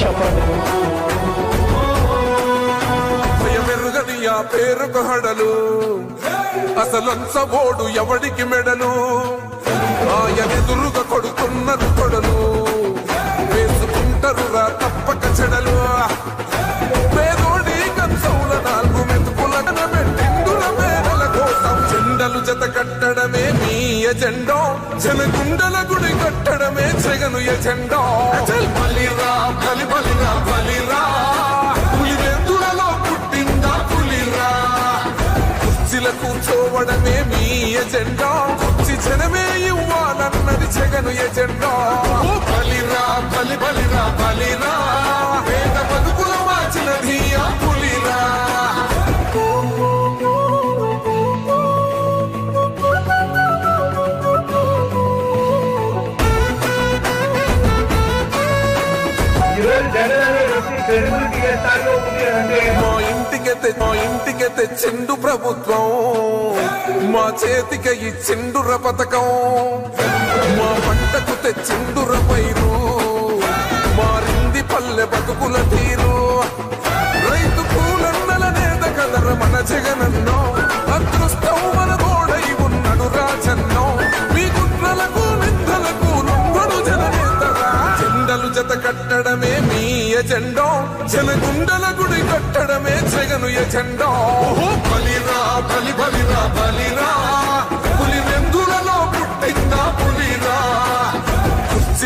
చెప్పండి భయమెరుగని ఆ పేరుకు హడలు. అసలంచబోడు ఎవడికి మెడలు? ఆయనెదురుగా కొడుతున్నారు కొడలు. వేసుకుంటారు రా తప్పక చెడలు. పేదోడి కంచౌల నాలుగు మెతుకులన పెట్టిందుల మేడల కోసం చెండలు జత కట్టడమే మీ ఎజెండో. జనగుండల గుడి కట్టడమే జగను ఎజెండో. కూర్చోవడమే మీ ఎజెండా. కుర్చీ జనమే ఇవ్వాలన్నది జగను ఎజెండా. బలిరా బలి బలిరా బలిరా. పేద బతుకుల మార్చినది ఆ పులిరా. ఇంటికి తెచ్చిండు ప్రభుత్వం. మా చేతికి ఇచ్చిండుర పథకం. మా పంటకు తెచ్చిండుర పైరు. మారింది పల్లె బతుకుల తీరు. రైతు కూలన్నల నేత కదర మన జగనన్నో. అదృష్టం మన గోడై ఉన్నడు రాజన్నో. మీ కుట్రలకు నిందలకు నొంగడు జననేతరా జెండలు జత కట్టడమే మీ ఎజెండో. జనగుండల గుడి కట్టడమే జగను ఎజెండో. బలి